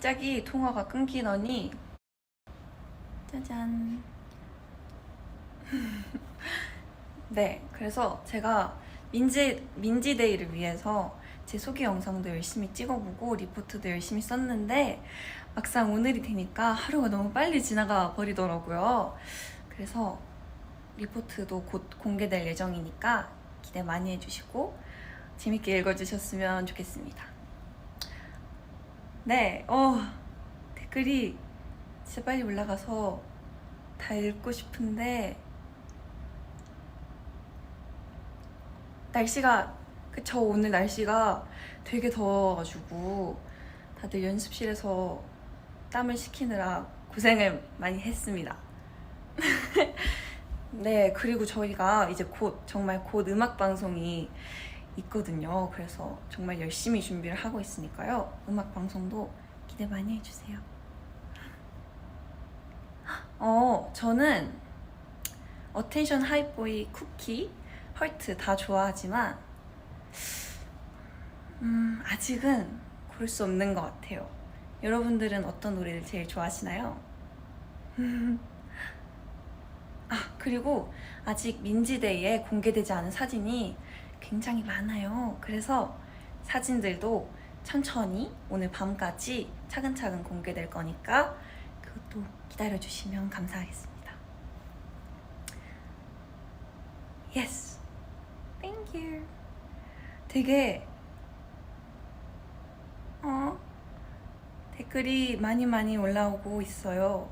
갑자기 통화가 끊기더니 짜잔. 네, 그래서 제가 민지 민지데이를 위해서 제 소개 영상도 열심히 찍어보고 리포트도 열심히 썼는데 막상 오늘이 되니까 하루가 너무 빨리 지나가 버리더라고요. 그래서 리포트도 곧 공개될 예정이니까 기대 많이 해주시고 재밌게 읽어주셨으면 좋겠습니다. 네, 어, 댓글이 진짜 빨리 올라가서 다 읽고 싶은데 날씨가 그쵸 오늘 날씨가 되게 더워가지고 다들 연습실에서 땀을 식히느라 고생을 많이 했습니다. 네 그리고 저희가 이제 곧 정말 곧 음악 방송이 있거든요. 그래서 정말 열심히 준비를 하고 있으니까요. 음악 방송도 기대 많이 해주세요. 어, 저는 어텐션 하이보이, 쿠키, 헐트 다 좋아하지만 음, 아직은 고를 수 없는 것 같아요. 여러분들은 어떤 노래를 제일 좋아하시나요? 아, 그리고 아직 민지데이에 공개되지 않은 사진이 굉장히 많아요. 그래서 사진들도 천천히 오늘 밤까지 차근차근 공개될 거니까 그것도 기다려주시면 감사하겠습니다. Yes. Thank you. 되게 어 댓글이 많이 많이 올라오고 있어요.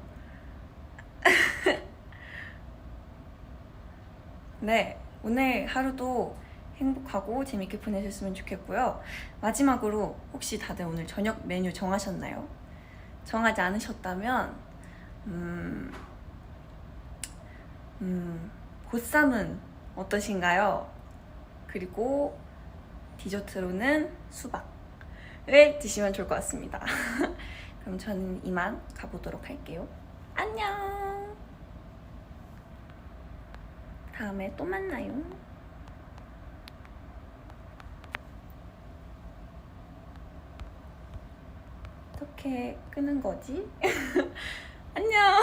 네, 오늘 하루도 행복하고 재밌게 보내셨으면 좋겠고요. 마지막으로 혹시 다들 오늘 저녁 메뉴 정하셨나요? 정하지 않으셨다면 음, 음, 보쌈은 어떠신가요? 그리고 디저트로는 수박을 드시면 좋을 것 같습니다. 그럼 저는 이만 가보도록 할게요. 안녕! 다음에 또 만나요. 어떻게 끄는 거지? 안녕!